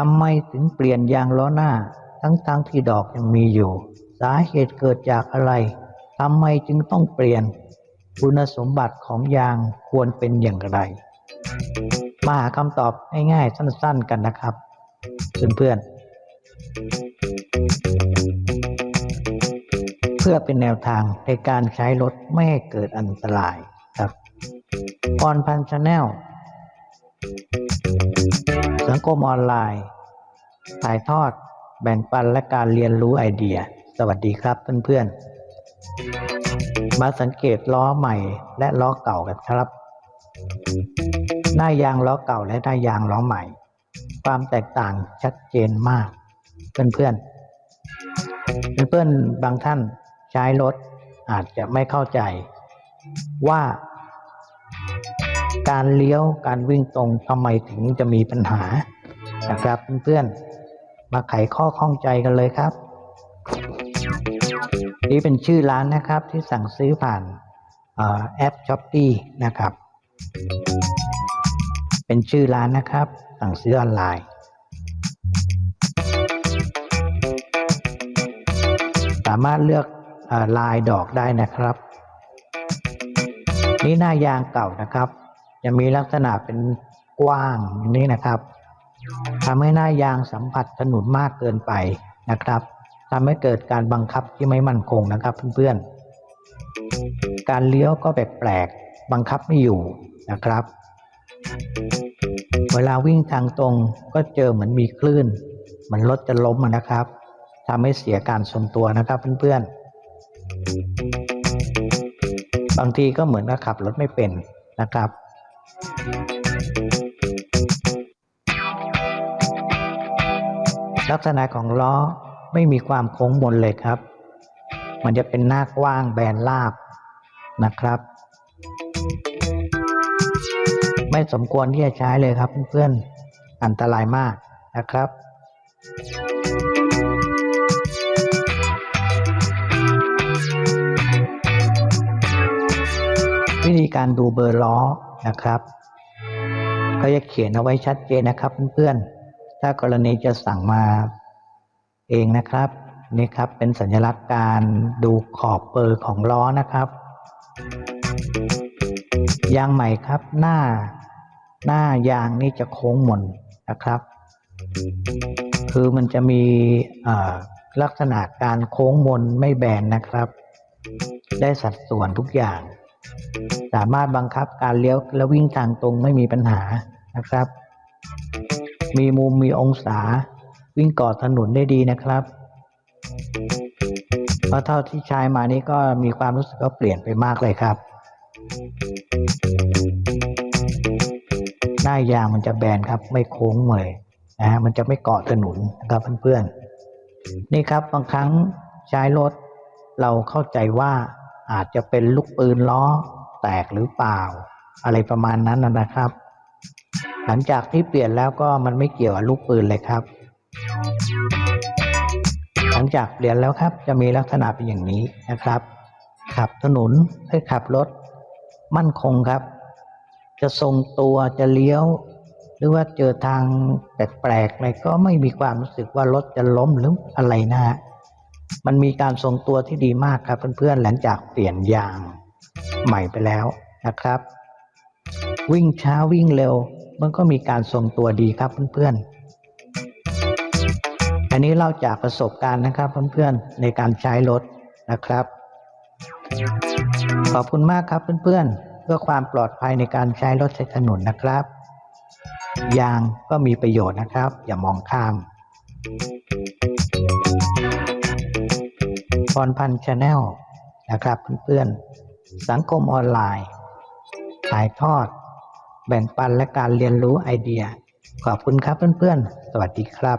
ทำไมถึงเปลี่ยนยางล้อหน้า ทั้งๆทที่ดอกยังมีอยู่ สาเหตุเกิดจากอะไรทำไมจึงต้องเปลี่ยน คุณสมบัติของยางควรเป็นอย่างไร มาหาคำตอบง่ายๆสั้น ๆกันนะครับ เพื่อนๆ เพื่อเป็นแนวทางในการใช้รถไม่ให้เกิดอันตรายครับพรพันชาแนล สังคมออนไลน์ ถ่ายทอดแบ่งปันและการเรียนรู้ไอเดีย สวัสดีครับเพื่อนๆ มาสังเกตล้อใหม่และล้อเก่ากันครับ หน้ายางล้อเก่าและหน้ายางล้อใหม่ ความแตกต่างชัดเจนมาก เพื่อนๆ เพื่อนๆ บางท่านใช้รถอาจจะไม่เข้าใจว่า การเลี้ยวการวิ่งตรงทำไมถึงจะมีปัญหานะครับเพื่อนๆมาไขข้อข้องใจกันเลยครับ นี่เป็นชื่อร้านนะครับที่สั่งซื้อผ่านอแอปช้อปปี้นะครับ เป็นชื่อร้านนะครับ สั่งซื้อออนไลน์ สามารถเลือกอลายดอกได้นะครับ นี่หน้ายางเก่านะครับ จะมีลักษณะเป็นกว้างอย่างนี้นะครับทำให้หน้ายางสัมผัสถนนมากเกินไปนะครับทำให้เกิดการบังคับที่ไม่มั่นคงนะครับเพื่อนๆ การเลี้ยวก็แปลกๆบังคับไม่อยู่นะครับ เวลาวิ่งทางตรงก็เจอเหมือนมีคลื่นเหมือนรถจะล้มนะครับทำให้เสียการทรงตัวนะครับเพื่อนๆ บางทีก็เหมือนกับขับรถไม่เป็นนะครับ ลักษณะของล้อไม่มีความโค้งมนเลยครับ มันจะเป็นหน้ากว้างแบนราบนะครับ ไม่สมควรที่จะใช้เลยครับเพื่อนๆอันตรายมากนะครับ วิธีการดูเบอร์ล้อ นะครับ ก็จะเขียนเอาไว้ชัดเจนนะครับเพื่อนๆ ถ้ากรณีจะสั่งมาเองนะครับนี่ครับเป็นสัญลักษณ์การดูขอบเบอร์ของล้อนะครับยางใหม่ครับหน้า หน้ายางนี่จะโค้งมนนะครับ คือมันจะมีลักษณะการโค้งมนไม่แบนนะครับ ได้สัดส่วนทุกอย่าง สามารถบังคับการเลี้ยวและวิ่งทางตรงไม่มีปัญหานะครับ มีมุมมีองศา วิ่งกอดถนนได้ดีนะครับเพราะเท่าที่ใช้มานี้ก็มีความรู้สึกว่าเปลี่ยนไปมากเลยครับ หน้ายางมันจะแบนครับ ไม่โค้งเลยนะฮะมันจะไม่เกาะถนนนะครับเพื่อนๆนี่ครับบางครั้งใช้รถเราเข้าใจว่า อาจจะเป็นลูกปืนล้อแตกหรือเปล่า อะไรประมาณนั้นนะครับ หลังจากที่เปลี่ยนแล้วก็มันไม่เกี่ยวกับลูกปืนเลยครับ หลังจากเปลี่ยนแล้วครับจะมีลักษณะเป็นอย่างนี้นะครับ ขับถนนให้ขับรถ มั่นคงครับ จะทรงตัวจะเลี้ยว หรือว่าเจอทางแปลกๆอะไรก็ไม่มีความรู้สึกว่ารถจะล้มหรืออะไรนะฮะ มันมีการทรงตัวที่ดีมากครับเพื่อนๆหลังจากเปลี่ยนยางใหม่ไปแล้วนะครับ วิ่งช้าวิ่งเร็ว มันก็มีการทรงตัวดีครับเพื่อนๆอันนี้เล่าจากประสบการณ์นะครับเพื่อนๆในการใช้รถนะครับ ขอบคุณมากครับเพื่อนๆ เพื่อความปลอดภัยในการใช้รถใช้ถนนนะครับยางก็มีประโยชน์นะครับ อย่ามองข้าม พรพันธ์ชาแนลนะครับเพื่อนๆสังคมออนไลน์ถ่ายทอด แบ่งปันและการเรียนรู้ไอเดีย ขอบคุณครับเพื่อนๆ สวัสดีครับ